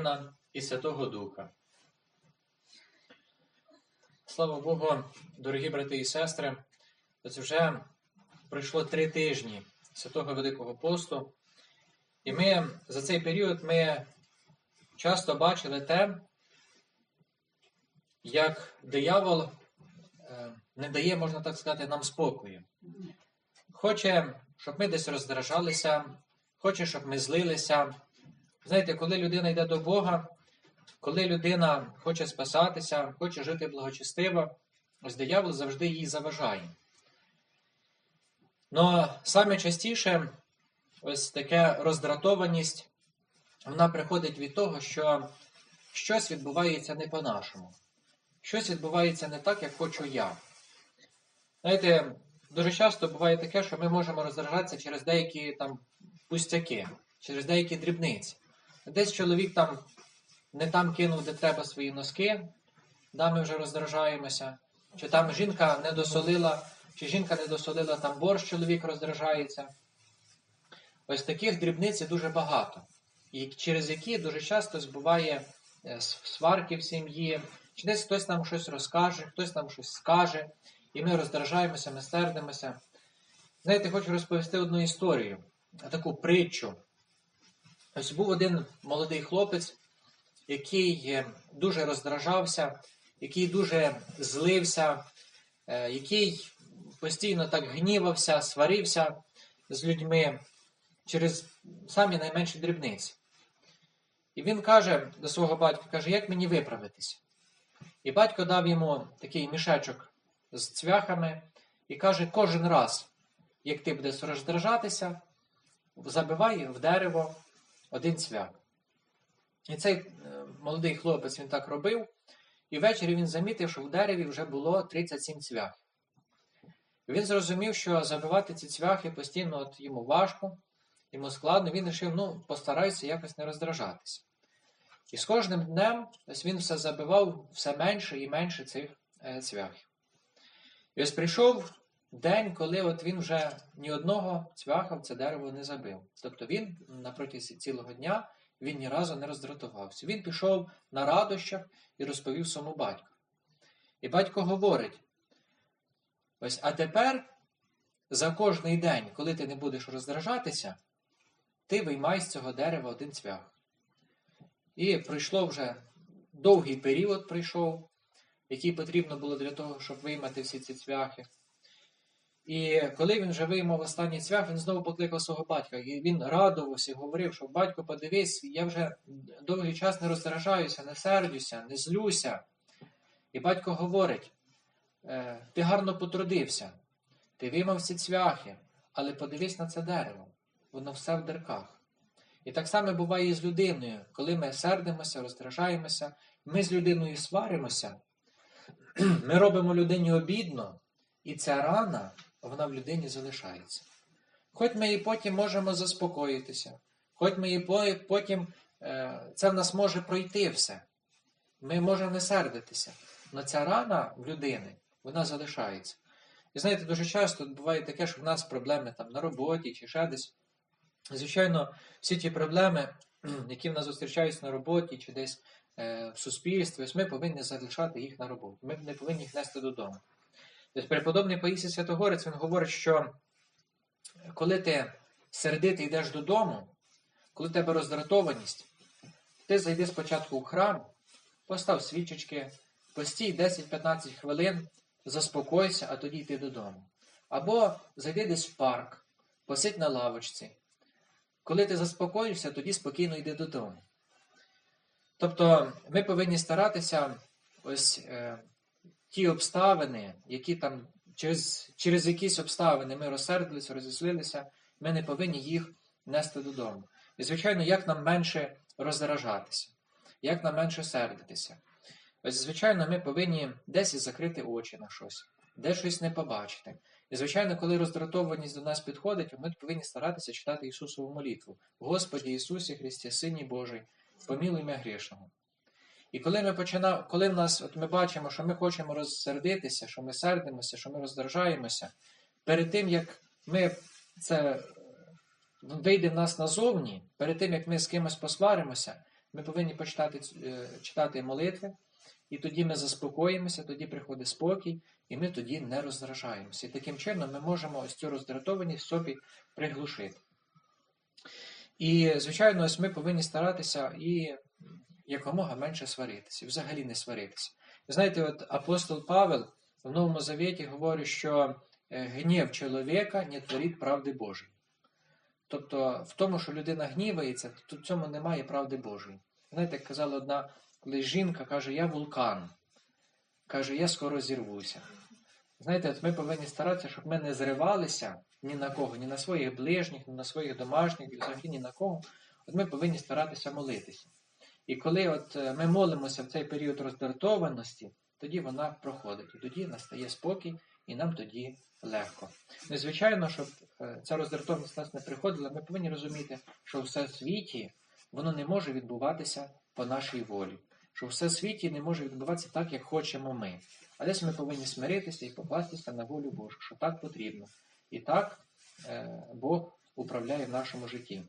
Сина і Святого Духа. Слава Богу, дорогі брати і сестри, ось вже пройшло три тижні Святого Великого посту, і ми за цей період ми часто бачили те, як диявол е, не дає, можна так сказати, нам спокою. Хоче, щоб ми десь роздражалися, хоче, щоб ми злилися. Знаєте, коли людина йде до Бога, коли людина хоче спасатися, хоче жити благочестиво, ось диявол завжди їй заважає. Но саме частіше ось таке роздратованість, вона приходить від того, що щось відбувається не по-нашому. Щось відбувається не так, як хочу я. Знаєте, дуже часто буває таке, що ми можемо роздражатися через деякі там пустяки, через деякі дрібниці. Десь чоловік там не там кинув, де треба свої носки, да, ми вже роздражаємося. Чи там жінка не досолила, чи жінка не досолила там борщ, чоловік роздражається. Ось таких дрібниць дуже багато, і через які дуже часто збуває е, сварки в сім'ї, чи десь хтось нам щось розкаже, хтось нам щось скаже, і ми роздражаємося, ми сердимося. Знаєте, хочу розповісти одну історію, таку притчу. Ось був один молодий хлопець, який е, дуже роздражався, який дуже злився, е, який постійно так гнівався, сварився з людьми через самі найменші дрібниці. І він каже до свого батька, каже, як мені виправитись? І батько дав йому такий мішечок з цвяхами і каже, кожен раз, як ти будеш роздражатися, забивай в дерево один цвях. І цей е, молодий хлопець він так робив, і ввечері він замітив, що в дереві вже було 37 цвяхів. Він зрозумів, що забивати ці цвяхи постійно от йому важко, йому складно, він вирішив, ну, постарайся якось не роздражатися. І з кожним днем ось він все забивав все менше і менше цих е, цвяхів. І ось прийшов день, коли от він вже ні одного цвяха в це дерево не забив. Тобто він на протязі цілого дня він ні разу не роздратувався. Він пішов на радощах і розповів своєму батьку. І батько говорить: ось, а тепер за кожний день, коли ти не будеш роздражатися, ти виймай з цього дерева один цвях. І пройшло вже довгий період прийшов, який потрібно було для того, щоб виймати всі ці цвяхи. І коли він вже виймав останній цвях, він знову покликав свого батька. І він радувався і говорив, що батько, подивись, я вже довгий час не роздражаюся, не сердюся, не злюся. І батько говорить: «Е, ти гарно потрудився, ти виймав ці цвяхи, але подивись на це дерево, воно все в дирках. І так само буває і з людиною, коли ми сердимося, роздражаємося, ми з людиною сваримося, ми робимо людині обідно, і ця рана вона в людині залишається. Хоч ми її потім можемо заспокоїтися, хоч ми її потім е, це в нас може пройти все. Ми можемо не сердитися. Але ця рана в людини, вона залишається. І знаєте, дуже часто буває таке, що в нас проблеми там на роботі чи ще десь. Звичайно, всі ті проблеми, які в нас зустрічаються на роботі чи десь е, в суспільстві, ми повинні залишати їх на роботу. Ми не повинні їх нести додому. Тобто преподобний Паїсій Святогорець він говорить, що коли ти сердитий йдеш додому, коли в тебе роздратованість, ти зайди спочатку у храм, постав свічечки, постій 10-15 хвилин, заспокойся, а тоді йти додому. Або зайди десь в парк, посидь на лавочці. Коли ти заспокоїшся, тоді спокійно йди додому. Тобто ми повинні старатися ось е, ті обставини, які там через через якісь обставини ми розсердилися, розіслилися, ми не повинні їх нести додому. І, звичайно, як нам менше розражатися, як нам менше сердитися. Ось, звичайно, ми повинні десь закрити очі на щось, де щось не побачити. І, звичайно, коли роздратованість до нас підходить, ми повинні старатися читати Ісусову молитву. Господі Ісусі Христі, Сині Божий, помілуй мене грішного. І коли ми починаємо, коли в нас, от ми бачимо, що ми хочемо розсердитися, що ми сердимося, що ми роздражаємося, перед тим, як ми це вийде в нас назовні, перед тим, як ми з кимось посваримося, Ми повинні почитати е, читати молитви, і тоді ми заспокоїмося, тоді приходить спокій, і ми тоді не роздражаємося. І таким чином ми можемо ось цю роздратованість в собі приглушити. І, звичайно, ось ми повинні старатися і якомога менше сваритися, взагалі не сваритися. Знаєте, от апостол Павел в Новому Завіті говорить, що е, гнів чоловіка не творить правди Божої. Тобто, в тому, що людина гнівається, то в цьому немає правди Божої. Знаєте, як казала одна колись жінка, каже, я вулкан. Каже, я скоро зірвуся. Знаєте, от ми повинні старатися, щоб ми не зривалися ні на кого, ні на своїх ближніх, ні на своїх домашніх, взагалі ні на кого. От ми повинні старатися молитися. І коли от е, ми молимося в цей період роздратованості, тоді вона проходить. І тоді настає спокій, і нам тоді легко. Ну, і, звичайно, щоб е, ця роздратованість нас не приходила, ми повинні розуміти, що все світі воно не може відбуватися по нашій волі. Що все світі не може відбуватися так, як хочемо ми. А десь ми повинні смиритися і покластися на волю Божу, що так потрібно. І так е, Бог управляє в нашому житті.